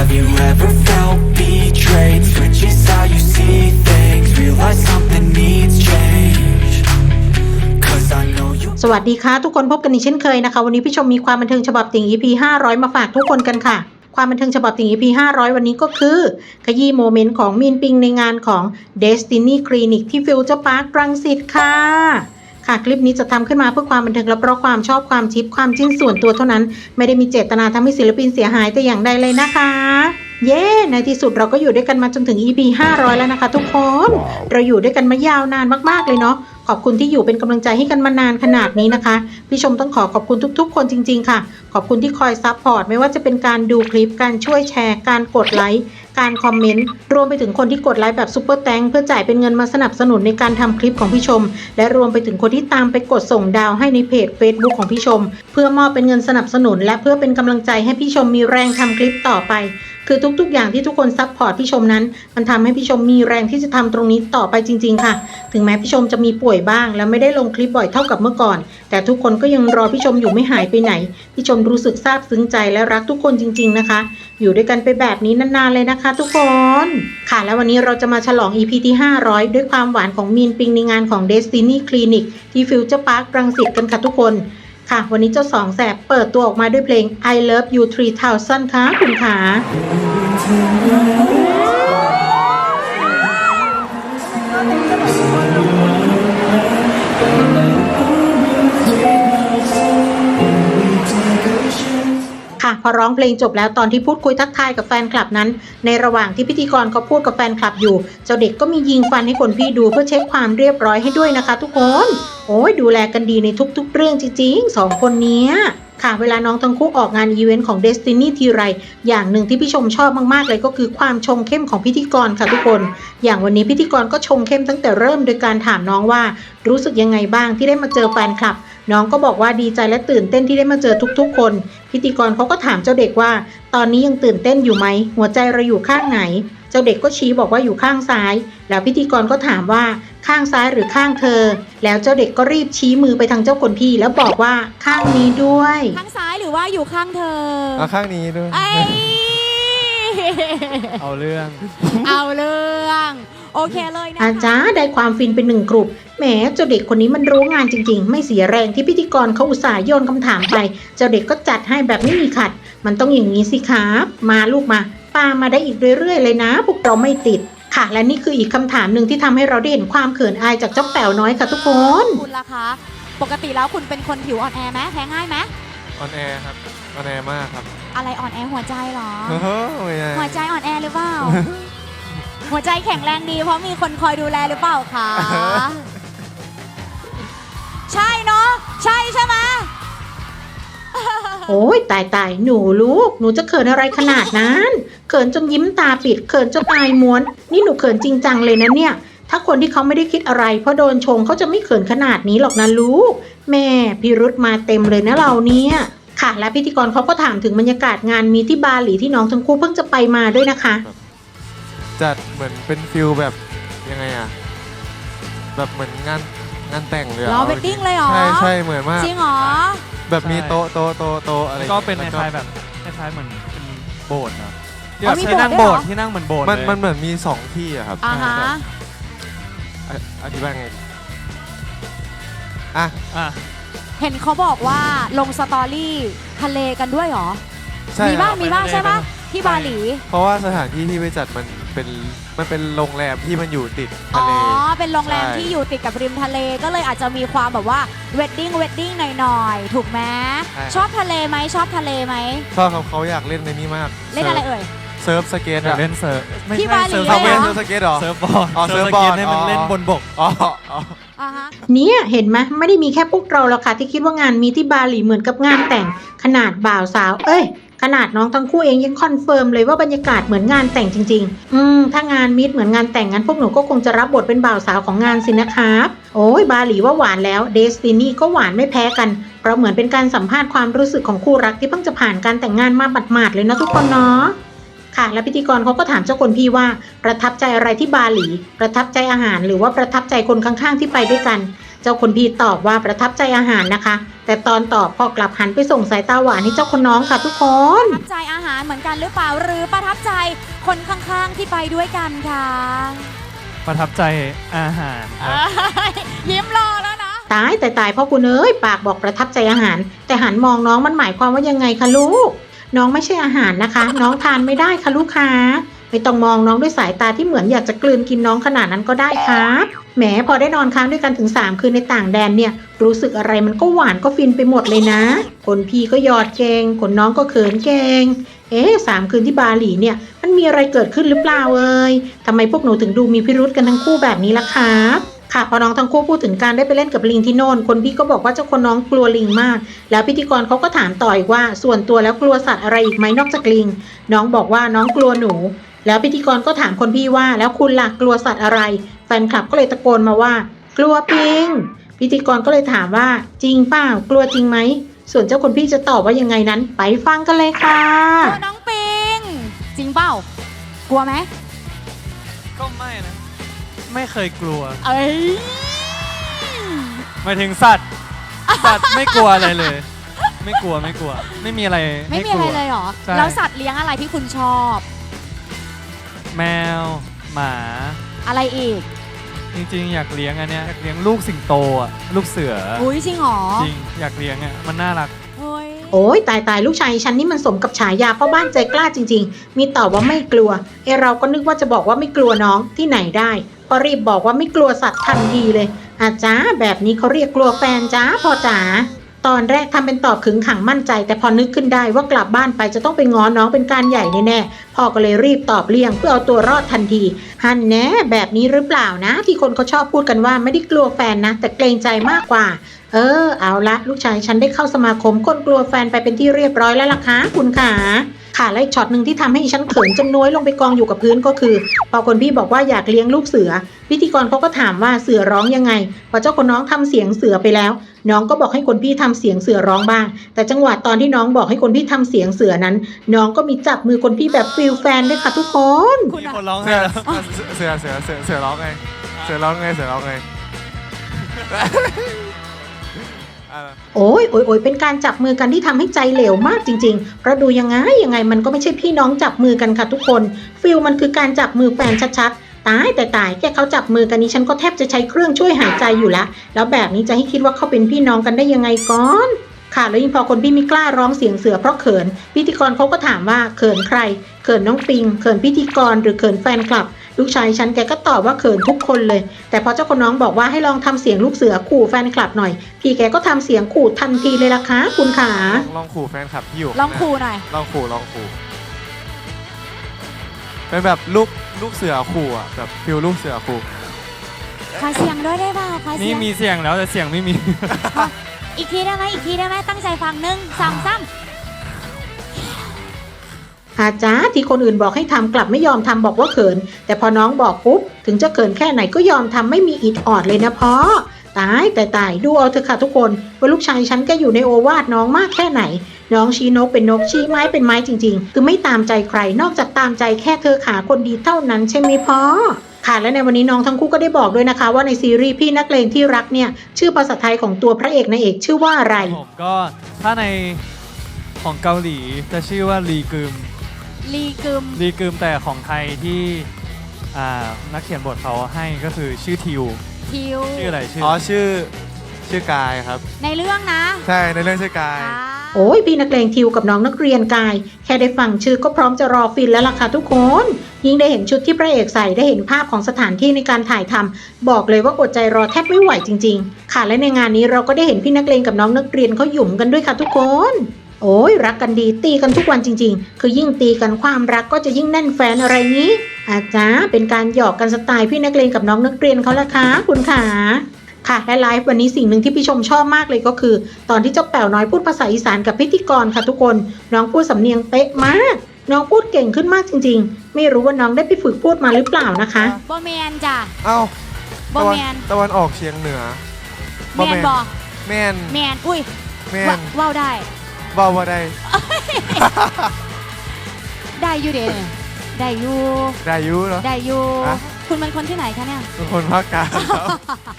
Have you ever felt betrayed? Switches how you see things Realize something needs change Cause I know you สวัสดีค่ะ ทุกคนพบกันอีกเช่นเคยนะคะ วันนี้พี่ชมมีความบันเทิงฉบับติ่ง EP 500 มาฝากทุกคนกันค่ะ ความบันเทิงฉบับติ่ง EP 500 วันนี้ก็คือ ขยี้โมเมนต์ของมีนปิงในงานของ Destiny Clinic ที่ฟิวเจอร์พาร์ครังสิตค่ะ ค่ะ คลิปนี้จะทำขึ้นมาเพื่อความบันเทิงและเพราะความชอบความชิปความจิ้นส่วนตัวเท่านั้น ไม่ได้มีเจตนาทำให้ศิลปินเสียหายแต่อย่างใดเลยนะคะ เย้ ในที่สุดเราก็อยู่ด้วยกันมาจนถึง EP 500 แล้วนะคะ ทุกคน เราอยู่ด้วยกันมายาวนานมากๆเลยเนาะขอบคุณที่อยู่เป็นกำลังใจให้กันมานานขนาดนี้นะคะ พี่ชมต้องขอขอบคุณทุกๆ คนจริง ๆ ค่ะ ขอบคุณที่คอยซัพพอร์ตไม่ว่าจะเป็นการดูคลิปการช่วยแชร์ การกดไลค์ การคอมเมนต์ รวมไปถึงคนที่กดไลค์แบบซุปเปอร์แตงเพื่อจ่ายเป็นเงินมาสนับสนุนในการทำคลิปของพี่ชม และรวมไปถึงคนที่ตามไปกดส่งดาวให้ในเพจ Facebook ของพี่ชม เพื่อมอบเป็นเงินสนับสนุน และเพื่อเป็นกำลังใจให้พี่ชมมีแรงทำคลิปต่อไป คือทุกๆ อย่างที่ทุกคนซัพพอร์ตพี่ชมนั้น มันทำให้พี่ชมมีแรงที่จะทำตรงนี้ต่อไปจริง ๆ ค่ะ ถึงแม้พี่ชมจะมีป่วยบ้าง และไม่ได้ลงคลิปบ่อยเท่ากับเมื่อก่อน แต่ทุกคนก็ยังรอพี่ชมอยู่ไม่หายไปไหน พี่ชมรู้สึกซาบซึ้งใจและรักทุกคนจริง ๆ นะคะ อยู่ด้วยกันไปแบบนี้นานๆเลยนะคะ ทุกคน ค่ะ แล้ววันนี้เราจะมาฉลอง EP ที่ 500 ด้วยความหวานของมีนปิงในงานของ Destiny Clinic ที่ฟิวเจอร์พาร์ครังสิตกันค่ะทุกคน ค่ะ วันนี้เจ้าสองแสบเปิดตัวออกมาด้วยเพลง I Love You 3000ค่ะคุณขา ค่ะ พอร้องเพลงจบแล้วตอนที่พูดคุยทักทายกับแฟนคลับนั้น ในระหว่างที่พิธีกรเขาพูดกับแฟนคลับอยู่ เจ้าเด็กก็มียิงฟันให้คนพี่ดูเพื่อเช็คความเรียบร้อยให้ด้วยนะคะ ทุกคน โอ้ยดูแลกันดีในทุกๆ เรื่องจริงๆสองคนเนี้ยค่ะเวลาน้องทั้งคู่ออกงานอีเวนต์ของ Destiny ทีไร อย่างหนึ่งที่พี่ชมชอบมากๆเลยก็คือความชงเข้มของพิธีกรค่ะทุกคน อย่างวันนี้พิธีกรก็ชงเข้มตั้งแต่เริ่มโดยการถามน้องว่า รู้สึกยังไงบ้างที่ได้มาเจอแฟนคลับ น้องก็บอกว่าดีใจและตื่นเต้นที่ได้มาเจอทุกๆ คน พิธีกรเขาก็ถามเจ้าเด็กว่า ตอนนี้ยังตื่นเต้นอยู่ไหม หัวใจเราอยู่ข้างไหน เจ้าเด็กก็ชี้บอกว่าอยู่ข้างซ้าย แล้วพิธีกรก็ถามว่าข้างซ้ายหรือข้างเธอ แล้วเจ้าเด็กก็รีบชี้มือไปทางเจ้าคนพี่ แล้วบอกว่าข้างนี้ด้วย ข้างซ้ายหรือว่าอยู่ข้างเธอ เอาข้างนี้ด้วย ไอ้ เอาเรื่อง เอาเรื่อง โอเคเลยนะอาคะจารย์ได้ความฟินเป็นหนึ่งกลุ่มแหมเจ้าเด็กคนนี้มันรู้งานจริง ๆ ไม่เสียแรงที่พิธีกรเขาอุตส่าห์โยนคำถามไป เจ้าเด็กก็จัดให้แบบไม่มีขัด มันต้องอย่างนี้สิครับ มาลูกมาปามาได้อีกเรื่อยๆเลยนะ พวกเราไม่ติดค่ะ และนี่คืออีกคำถามหนึ่งที่ทำให้เราได้เห็นความเขินอายจากเจ้าแป๋วน้อยค่ะทุกคน คุณล่ะคะ ปกติแล้วคุณเป็นคนผิวอ่อนแอไหมแพ้ง่ายไหม ออนแอร์ครับออนแอร์มากครับอะไรอ่อนแอหัวใจเหรอโอ้โหไม่ได้หัวใจอ่อนแอหรือเปล่า หัวใจแข็งแรงดี เพราะมีคนคอยดูแลหรือเปล่าคะใช่เนาะใช่ใช่ไหมโอ้ยตายตายหนูลูก หนูจะเขินอะไรขนาดนั้น เขินจนยิ้มตาปิด เขินจนอายม้วน นี่หนูเขินจริงจังเลยนะเนี่ย ถ้าคนที่เขาไม่ได้คิดอะไร เพราะโดนชงเขาจะไม่เขินขนาดนี้หรอกนะลูก แม่พิรุธมาเต็มเลยนะเราเนี่ยค่ะและพิธีกรเขาก็ถามถึงบรรยากาศงานมีที่บาหลีที่น้องทั้งคู่เพิ่งจะไปมาด้วยนะคะ จัดเหมือนเป็นฟิลแบบยังไงอะแบบเหมือนงานงานแต่งเลยอะรอเวดดิ้งเลยเหรอ ใช่ใช่เหมือนมากจริงเหรอ แบบมีโต๊ะโต๊ะโต๊ะโต๊ะอะไรก็เป็นคแล้วล้ายๆแบบคล้ายๆเหมือนเป็นโบสถ์นะที่อ๋แบอบมีที่นั่งโบโบสสถ์ถ์ด้วยเหรอที่นั่งเหมือนโบสถ์มันเลยมันเหมือนมีสองที่อะครับอ่าฮะแบบ อะอธิบายไงอะอะเห็นเขาบอกว่าลงสตอรี่ทะเลกันด้วยเหรอ ใช่มีบ้างครับมีบ้างใช่ปะที่บาหลี เพราะว่าสถานที่ที่ไปจัดมันเป็นมันเป็นโรงแรมที่มันอยู่ติดอ๋ทะอเล เป็นโรงแรมใช่ ที่อยู่ติดกับริมทะเลก็เลยอาจจะมีความแบบว่าเวดดิ้งเวดดิ้งหน่อยๆ ถูกไหมใช่ครับชอบทะเลไหมชอบทะเลไหมชอบครับเขาอยากเล่นในนี้มากเล่นอะไรเอ่ย เซิร์ฟสเก็ตอยากอะเล่นเซิร์ฟไม่ที่ใช่บาหลี เซิร์ฟเลเขายไม่หรเล่นเซิร์ฟสเก็ตเหรอ เซิร์ฟบอร์ดอ๋อเซิร์ฟเซิร์ฟบอร์ดสเก็ตให้มันอ๋อเล่นบนบก อ๋ออ๋อ อ่าฮะ เนี่ยเห็นไหมไม่ได้มีแค่พวกเราหรอกค่ะที่คิดว่างานมีที่บาหลีเหมือนกับงานแต่งขนาดบ่าวสาว เอ้ย ขนาดน้องทั้งคู่เองยังคอนเฟิร์มเลยว่าบรรยากาศเหมือนงานแต่งจริง ๆ อืมถ้างานมิตรเหมือนงานแต่งงั้นพวกหนูก็คงจะรับบทเป็นบ่าวสาวของงานสินะครับโอ้ยบาหลีว่าหวานแล้วเดสตินีก็หวานไม่แพ้กันเพราะเหมือนเป็นการสัมภาษณ์ความรู้สึกของคู่รักที่เพิ่งจะผ่านการแต่งงานมาหมาดๆเลยนะทุกคนเนาะ ค่ะ และพิธีกรเขาก็ถามเจ้าคนพี่ว่า ประทับใจอะไรที่บาหลี ประทับใจอาหาร หรือว่าประทับใจคนข้างๆที่ไปด้วยกัน เจ้าคนพี่ตอบว่าประทับใจอาหารนะคะ แต่ตอนตอบพอกลับหันไปส่งสายตาหวานให้เจ้าคนน้องค่ะทุกคน ประทับใจอาหารเหมือนกันหรือเปล่าหรือประทับใจคนข้างๆที่ไปด้วยกันคะประทับใจอาหารครับเอ้ยยิ้มรอแล้วนะ ตายแต่ตายพ่อคุณเอ้ยปากบอกประทับใจอาหาร แต่หันมองน้องมันหมายความว่ายังไงคะลูก น้องไม่ใช่อาหารนะคะ น้องทานไม่ได้ค่ะลูกค้า ไม่ต้องมองน้องด้วยสายตาที่เหมือนอยากจะกลืนกินน้องขนาดนั้นก็ได้ครับแหมพอได้นอนค้างด้วยกันถึง 3 คืนในต่างแดนเนี่ย รู้สึกอะไรมันก็หวานก็ฟินไปหมดเลยนะ คนพี่ก็หยอดเกงคนน้องก็เขินเกงเอ๊ะสามคืนที่บาหลีเนี่ย มันมีอะไรเกิดขึ้นหรือเปล่าเอ่ยทำไมพวกหนูถึงดูมีพิรุธกันทั้งคู่แบบนี้ล่ะครับ ค่ะพอน้องทั้งคู่พูดถึงการได้ไปเล่นกับลิงที่โน่น คนพี่ก็บอกว่าเจ้าคนน้องกลัวลิงมาก แล้วพิธีกรเขาก็ถามต่ออีกว่า ส่วนตัวแล้วกลัวสัตว์อะไรอีกไหมนอกจากลิง น้องบอกว่าน้องกลัวหนู แล้วพิธีกรก็ถามคนพี่ว่า แล้วคุณล่ะกลัวสัตว์อะไรแฟนคลับก็เลยตะโกนมาว่า กลัวปิงพิธีกรก็เลยถามว่า จริงเปล่ากลัวจริงไหมส่วนเจ้าคนพี่จะตอบว่ายังไงนั้น ไปฟังกันเลยค่ะตัวน้องปิงจริงเปล่ากลัวไหมก็ไม่นะ ไม่เคยกลัวเอ้ยหมายถึงสัตว์ สัตว์ไม่กลัวอะไรเลย ไม่กลัวไม่กลัว ไม่มีอะไรไม่ให้มีกอะไรลัว เลยเหรอ ใช่ แล้วสัตว์เลี้ยงอะไรที่คุณชอบ แมว หมา อะไรอีก จริงๆ อยากเลี้ยงอันเนี้ยอยากเลี้ยงลูกสิงโตอะลูกเสือออุ้ยจริงเหรอจริงอยากเลี้ยงอะมันน่ารัก เฮ้ย โอ้ยตายตายลูกชายฉันนี่มันสมกับฉายาพ่อบ้านใจกล้าจริง ๆ มีตอบว่าไม่กลัวเอยเราก็นึกว่าจะบอกว่าไม่กลัวน้องที่ไหนได้ ก็รีบบอกว่าไม่กลัวสัตว์ทันทีเลย อาจ้าแบบนี้เขาเรียกกลัวแฟนจ้าพ่อจ๋าตอนแรกทำเป็นตอบขึงขังมั่นใจ แต่พอนึกขึ้นได้ว่ากลับบ้านไปจะต้องไปง้อน้องเป็นการใหญ่แน่ๆพ่อก็เลยรีบตอบเลี่ยงเพื่อเอาตัวรอดทันทีฮันแน่แบบนี้หรือเปล่านะ ที่คนเขาชอบพูดกันว่าไม่ได้กลัวแฟนนะ แต่เกรงใจมากกว่า เออ เอาละลูกชายฉันได้เข้าสมาคมคนกลัวแฟนไปเป็นที่เรียบร้อยแล้วล่ะคะคุณขาค่ะและอีกช็อตหนึ่งที่ทำให้ฉันเขินจนน้อยลงไปกองอยู่กับพื้นก็คือ พอคนพี่บอกว่าอยากเลี้ยงลูกเสือ พิธีกรเขาก็ถามว่าเสือร้องยังไง พอเจ้าคนน้องทำเสียงเสือไปแล้ว น้องก็บอกให้คนพี่ทำเสียงเสือร้องบ้าง แต่จังหวะตอนที่น้องบอกให้คนพี่ทำเสียงเสือนั้น น้องก็มีจับมือคนพี่แบบฟิลแฟนด้วยค่ะทุกคนคุณมีคนร้องเสืไห้อเสือเสือเสือเสือร้องไงเสือร้องไงเสือร้องไง โอ้ยโอ้ยโอ้ยเป็นการจับมือกันที่ทำให้ใจเหลวมากจริงๆเพราะดูยังไงยังไงมันก็ไม่ใช่พี่น้องจับมือกันค่ะทุกคน ฟิลมันคือการจับมือแฟนชัดๆ ตายแต่ตายแค่เขาจับมือกันนี้ฉันก็แทบจะใช้เครื่องช่วยหายใจอยู่ล้วแล้วแบบนี้จะให้คิดว่าเขาเป็นพี่น้องกันได้ยังไงก่อนค่ะแล้วยิ่งพอคนพี่ไม่กล้าร้องเสียงเสือเพราะเขิน พิธีกรเขาก็ถามว่าเขินใคร เขินน้องปิง เขินพิธีกรหรือเขินแฟนคลับ ลูกชายฉันแกก็ตอบว่าเขินทุกคนเลย แต่พอเจ้าคนน้องบอกว่าให้ลองทำเสียงลูกเสือขู่แฟนคลับหน่อย พี่แกก็ทำเสียงขู่ทันทีเลยล่ะคะคุณขาลองลองขู่แฟนคลับที่อยู่ลองครูหน่อยลองขู่ลองขู่เป็นแบบลูกลูกเสือขู่อะแบบฟิลลูกเสือขู่ขอเสียงด้วยได้เปล่าขอเสีนี่ยงมีเสียงแล้วแต่เสียงไม่มี อีกทีได้ไหมอีกทีได้ไหมตั้งใจฟังหนึ่งสองสาม อาจารย์ที่คนอื่นบอกให้ทำกลับไม่ยอมทำบอกว่าเขิน แต่พอน้องบอกปุ๊บ ถึงจะเขินแค่ไหนก็ยอมทำไม่มีอิดออดเลยนะพ่อตายแต่ตายดูเอาเถอะค่ะทุกคนว่าลูกชายฉันก็อยู่ในโอวาทน้องมากแค่ไหน น้องชี้นกเป็นนกชี้ไม้เป็นไม้จริง ๆ คือไม่ตามใจใครนอกจากตามใจแค่เธอขาคนดีเท่านั้นใช่ไหมพ่อค่ะและในวันนี้น้องทั้งคู่ก็ได้บอกด้วยนะคะ ว่าในซีรีส์พี่นักเลงที่รักเนี่ย ชื่อภาษาไทยของตัวพระเอกนางเอกชื่อว่าอะไรผมก็ถ้าในของเกาหลีจะชื่อว่าลีกึม ลีกึมลีกึมแต่ของไทยที่อ่านักเขียนบทเขาให้ก็คือชื่อทิว ทิว ชื่ออะไรชื่ออ๋ออชื่อชื่อกายครับ ในเรื่องนะใช่ในเรื่องชื่อกาย อ่าโอ้ยพี่นักเลงทิวกับน้องนักเรียนกาย แค่ได้ฟังชื่อก็พร้อมจะรอฟินแล้วล่ะค่ะทุกคน ยิ่งได้เห็นชุดที่พระเอกใส่ได้เห็นภาพของสถานที่ในการถ่ายทำบอกเลยว่าอดใจรอแทบไม่ไหวจริง ๆ ค่ะและในงานนี้เราก็ได้เห็นพี่นักเลงกับน้องนักเรียนเขาหยุ่มกันด้วยค่ะทุกคน โอ้ยรักกันดีตีกันทุกวันจริง ๆ คือยิ่งตีกันความรักก็จะยิ่งแน่นแฟนอะไรนี้ อาจารย์เป็นการหยอกกันสไตล์พี่นักเลงกับน้องนักเรียนเขาละคะคุณขาค่ะและไลฟ์วันนี้สิ่งหนึ่งที่พี่ชมชอบมากเลยก็คือ ตอนที่เจ้าแป๋วน้อยพูดภาษาอีสานกับพิธีกรค่ะทุกคน น้องพูดสำเนียงเป๊ะมาก น้องพูดเก่งขึ้นมากจริง ๆ ไม่รู้ว่าน้องได้ไปฝึกพูดมาหรือเปล่านะคะบอแมนจ้ะเอ้าบอตะวัแมนตะวันออกเฉียงเหนือแมนบอแม่นแมนอุ้ยแม่ว่านว่าวได้ เว่าว่าได้ได้อยู่เด้ได้อยู่ ได้อยุเหรอได้อยู่ ฮะ คุณเป็นคนที่ไหนคะเนี่ย เป็นคนภาคกลางครับ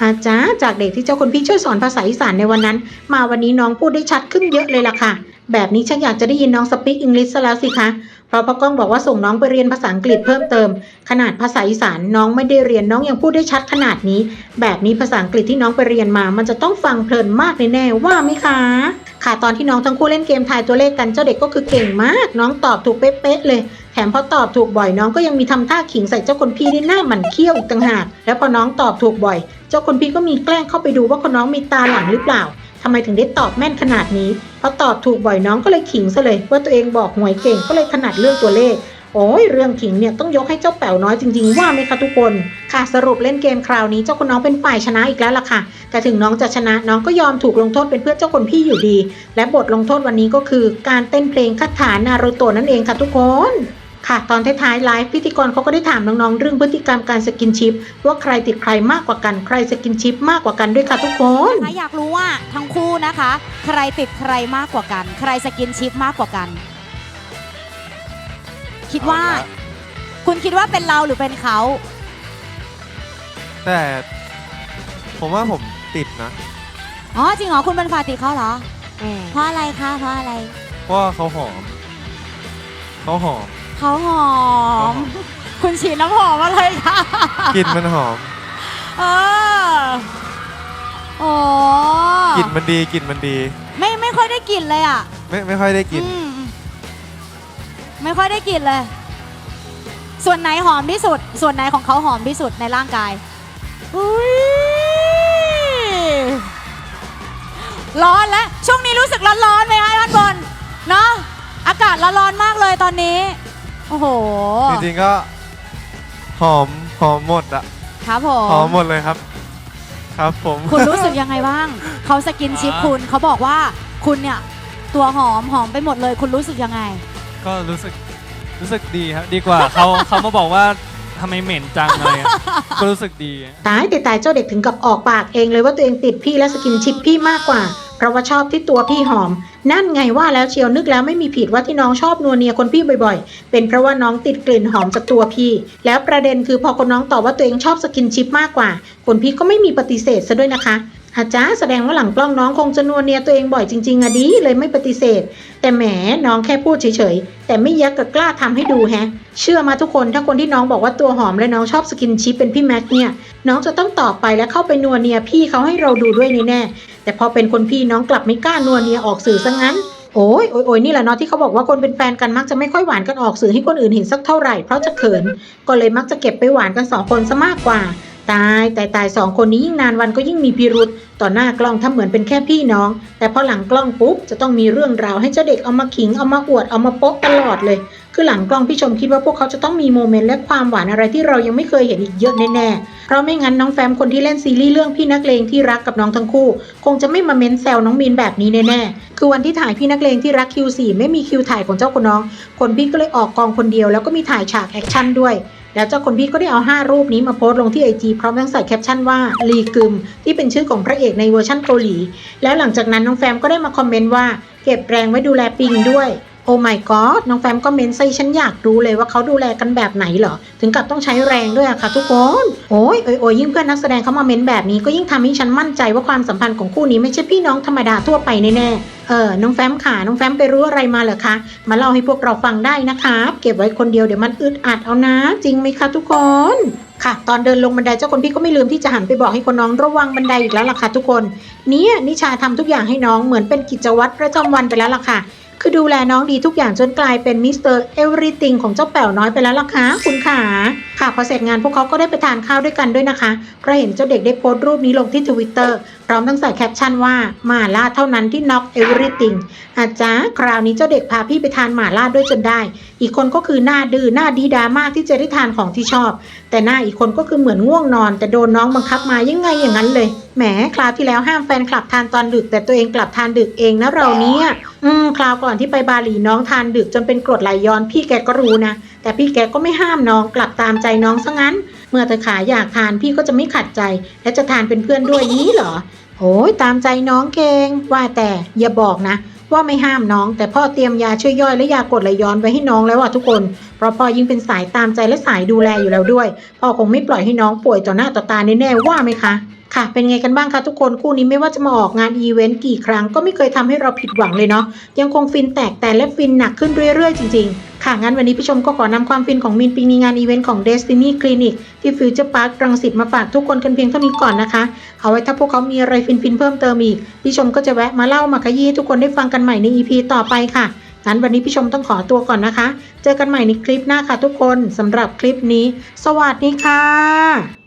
อาจารย์จากเด็กที่เจ้าคุณพี่ช่วยสอนภาษาอีสานในวันนั้น มาวันนี้น้องพูดได้ชัดขึ้นเยอะเลยล่ะค่ะ แบบนี้ฉันอยากจะได้ยินน้องสปีกอังกฤษซะแล้วสิคะ เพราะพ่อก้องบอกว่าส่งน้องไปเรียนภาษาอังกฤษเพิ่มเติม ขนาดภาษาอีสานน้องไม่ได้เรียนน้องยังพูดได้ชัดขนาดนี้ แบบนี้ภาษาอังกฤษที่น้องไปเรียนมา มันจะต้องฟังเพลินมากแน่ๆว่าไหมคะ ค่ะตอนที่น้องทั้งคู่เล่นเกมทายตัวเลขกันเจ้าเด็กก็คือเก่งมาก น้องตอบถูกเป๊ะๆเลย แถมพอตอบถูกบ่อยน้องก็ยังมีทำท่าขิงใส่เจ้าคนพี่ที่หน้าหมันเขี้ยวอีกต่างหากแล้วพอน้องตอบถูกบ่อย เจ้าคนพี่ก็มีแกล้งเข้าไปดูว่าคนน้องมีตาหลังหรือเปล่าทำไมถึงได้ตอบแม่นขนาดนี้พอตอบถูกบ่อยน้องก็เลยขิงซะเลย ว่าตัวเองบอกหวยเก่งก็เลยถนัดเรื่องตัวเลข โอ้ยเรื่องขิงเนี่ยต้องยกให้เจ้าแป๋วน้อยจริงๆว่าไหมคะทุกคนค่ะสรุปเล่นเกมคราวนี้เจ้าคนน้องเป็นฝ่ายชนะอีกแล้วล่ะค่ะ แต่ถึงน้องจะชนะน้องก็ยอมถูกลงโทษเป็นเพื่อนเจ้าคนพี่อยู่ดี และบทลงโทษวันนี้ก็คือ การเต้นเพลงคาถานารูโตะนั่นเองค่ะทุกคนค่ะตอนท้ายๆไลฟ์พิธีกรเขาก็ได้ถามน้องๆเรื่องพฤติกรรมการสกินชิป ว่าใครติดใครมากกว่ากันใครสกินชิปมากกว่ากันด้วยค่ะทุกคนนะคะอยากรู้ว่าทั้งคู่นะคะ ใครติดใครมากกว่ากัน ใครสกินชิปมากกว่ากัน คิดว่าเอาละคุณคิดว่าเป็นเราหรือเป็นเขา แต่ผมว่าผมติดนะ อ๋อจริงเหรอคุณเป็นฝ่ายติดเขาเหรอ เพราะอะไรคะเพราะอะไร เพราะว่าเขาหอม เขาหอม เขาหอเขาหอมมคุณฉีดน้ำหอมอะไรคะกลิ่นมันหอม เออโอ้กลิ่นมันดีกลิ่นมันดี ไม่ไม่ค่อยได้กลิ่นเลยอะ ไม่ไม่ค่อยได้กลิ่น อืม ไม่ค่อยได้กลิ่นเลย ส่วนไหนหอมที่สุด ส่วนไหนของเขาหอมที่สุดในร่างกายอุ้ยร้อนแล้วช่วงนี้รู้สึกร้อนๆไหมคะท่านบนเนาะอากาศร้อนๆมากเลยตอนนี้ โอ้โห จริงๆก็หอมหอมหมดอะครับผหอมมหมดเลยครับ ครับผม คุณรู้สึกยังไงบ้าง เขาสกินชิปคุณเขาบอกว่าคุณเนี่ย ตัวหอมหอมไปหมดเลย คุณรู้สึกยังไง ก็รู้สึกรู้สึกดีครับ ดีกว่าเขา เขามาบอกว่าทำไมเหม็นจังอะไรอะก็รู้สึกดีตายแต่ตายเจ้าเด็กถึงกับออกปากเองเลยว่าตัวเองติดพี่และสกินชิปพี่มากกว่า เพราะว่าชอบที่ตัวพี่หอม นั่นไงว่าแล้วเชียวนึกแล้วไม่มีผิดว่าที่น้องชอบนัวเนียคนพี่บ่อยๆ เป็นเพราะว่าน้องติดกลิ่นหอมจากตัวพี่ แล้วประเด็นคือพอคนน้องตอบว่าตัวเองชอบสกินชิปมากกว่า คนพี่ก็ไม่มีปฏิเสธซะด้วยนะคะ อาจารย์แสดงว่าหลังกล้องน้องคงจะนัวเนียตัวเองบ่อยจริงๆอะดีเลยไม่ปฏิเสธ แต่แหมน้องแค่พูดเฉยๆ แต่ไม่ยักกับกล้าทำให้ดูแฮะ เชื่อมาทุกคนถ้าคนที่น้องบอกว่าตัวหอมและน้องชอบสกินชิปเป็นพี่แม็กเนี่ย น้องจะต้องตอบไปและเข้าไปนัวเนียพี่เขาให้เราดูด้วยแน่ๆแต่พอเป็นคนพี่น้องกลับไม่กล้านัวเนียออกสื่อซะงั้นโอ้ยโอยอยนี่แหละเนาะที่เขาบอกว่าคนเป็นแฟนกันมักจะไม่ค่อยหวานกันออกสื่อให้คนอื่นเห็นสักเท่าไหร่เพราะจะเขิน ก็เลยมักจะเก็บไปหวานกันสองคนซะมากกว่า ตายแต่ตายสองคนนี้ยิ่งนานวันก็ยิ่งมีพิรุษต่อหน้ากล้องถ้าเหมือนเป็นแค่พี่น้อง แต่พอหลังกล้องปุ๊บจะต้องมีเรื่องราวให้เจ้าเด็กเอามาขิงเอามาอวดเอามาโป๊ะตลอดเลย คือหลังกล้องพี่ชมคิดว่าพวกเขาจะต้องมีโมเมนต์และความหวานอะไรที่เรายังไม่เคยเห็นอีกเยอะแน่ๆเพราะไม่งั้นน้องแฟมคนที่เล่นซีรีส์เรื่องพี่นักเลงที่รักกับน้องทั้งคู่ คงจะไม่มาเม้นแซวน้องมีนแบบนี้แน่ๆคือวันที่ถ่ายพี่นักเลงที่รักคิวสี่ไม่มีคิวถ่ายของเจ้าคนน้อง คนพี่ก็เลยออกกองคนเดียว แล้วก็มีถ่ายฉากแอคชั่นด้วย แล้วเจ้าคนพี่ก็ได้เอา 5 รูปนี้มาโพสต์ลงที่ไอจีพร้อมทั้งใส่แคปชั่นว่าลีกึม ที่เป็นชื่อของพระเอกในเวอร์ชั่นเกาหลี แล้วหลังจากนั้นน้องแฟมก็ได้มาคอมเมนต์ว่า เก็บแรงไว้ดูแลปิงด้วย โอ้ my god น้องแฟมก็เมนใส่ฉันอยากรู้เลยว่าเขาดูแลกันแบบไหนเหรอ ถึงกับต้องใช้แรงด้วยอะค่ะทุกคน โอ้ยโอ้ยโอ้ยยิ่งเพื่อนนักแสดงเขามาเมนแบบนี้ก็ยิ่งทำให้ฉันมั่นใจว่าความสัมพันธ์ของคู่นี้ไม่ใช่พี่น้องธรรมดาทั่วไปแน่ๆเออ น้องแฟมค่ะน้องแฟมไปรู้อะไรมาเหรอคะ มาเล่าให้พวกเราฟังได้นะคะเก็บไว้คนเดียวเดี๋ยวมันอึดอัดเอานะ จริงไหมคะทุกคนค่ะตอนเดินลงบันไดเจ้าคนพี่ก็ไม่ลืมที่จะหันไปบอกให้คนน้องระวังบันไดอีกแล้วล่ะค่ะทุกคน เนี่ยนิชาทำทุกอย่างให้น้องเหมือนเป็นกิจวัตรประจำวันไปแล้วล่ะค่ะ คือดูแลน้องดีทุกอย่างจนกลายเป็นมิสเตอร์เอเวอร์ติงของเจ้าแป๋วน้อยไปแล้วล่ะคะคุณขาค่ะพอเสร็จงานพวกเขาก็ได้ไปทานข้าวด้วยกันด้วยนะคะเพราะเห็นเจ้าเด็กได้โพสต์รูปนี้ลงที่ทวิตเตอร์พร้อมทั้งใส่แคปชั่นว่าหมาล่าเท่านั้นที่น็อกเอเวอร์ติงอาจารย์คราวนี้เจ้าเด็กพาพี่ไปทานหมาล่าด้วยจนได้ อีกคนก็คือหน้าดื้อหน้าดีดามากที่จะได้ทานของที่ชอบ แต่หน้าอีกคนก็คือเหมือนง่วงนอน แต่โดนน้องบังคับมายังไงอย่างนั้นเลย แหมคราวที่แล้วห้ามแฟนคลับทานตอนดึก แต่ตัวเองกลับทานดึกเองนะเราเนี่ยอืมคราวก่อนที่ไปบาหลีน้องทานดึกจนเป็นกรดไหลย้อนพี่แกก็รู้นะ แต่พี่แกก็ไม่ห้ามน้องกลับตามใจน้องซะงั้น เมื่อเธอขาอยากทานพี่ก็จะไม่ขัดใจ และจะทานเป็นเพื่อนด้วยนี้เหรอโอ้ยตามใจน้องเกงว่าแต่อย่าบอกนะ ว่าไม่ห้ามน้อง แต่พ่อเตรียมยาช่วยย่อยและยากดไหลย้อนไว้ให้น้องแล้วอะทุกคน เพราะพ่อยิ่งเป็นสายตามใจและสายดูแลอยู่แล้วด้วยพ่อคงไม่ปล่อยให้น้องป่วยต่อหน้าต่อตาแน่ๆว่าไหมคะ ค่ะ เป็นไงกันบ้างคะทุกคนคู่นี้ไม่ว่าจะมาออกงานอีเวนต์กี่ครั้งก็ไม่เคยทำให้เราผิดหวังเลยเนาะยังคงฟินแตกแต่และฟินหนักขึ้นเรื่อยๆ จริงๆ ค่ะ งั้นวันนี้พี่ชมก็ขอนำความฟินของมินปิงในงานอีเวนต์ของ Destiny Clinic ที่ฟิวเจอร์พาร์ครังสิตมาฝากทุกคนกันเพียงเท่านี้ก่อนนะคะ เอาไว้ถ้าพวกเขามีอะไรฟินๆเพิ่มเติมอีกพี่ชมก็จะแวะมาเล่ามาขยี้ทุกคนได้ฟังกันใหม่ใน EP ต่อไปค่ะงั้นวันนี้พี่ชมต้องขอตัวก่อนนะคะ เจอกันใหม่ในคลิปหน้าค่ะทุกคนสำหรับคลิปนี้ สวัสดีค่ะ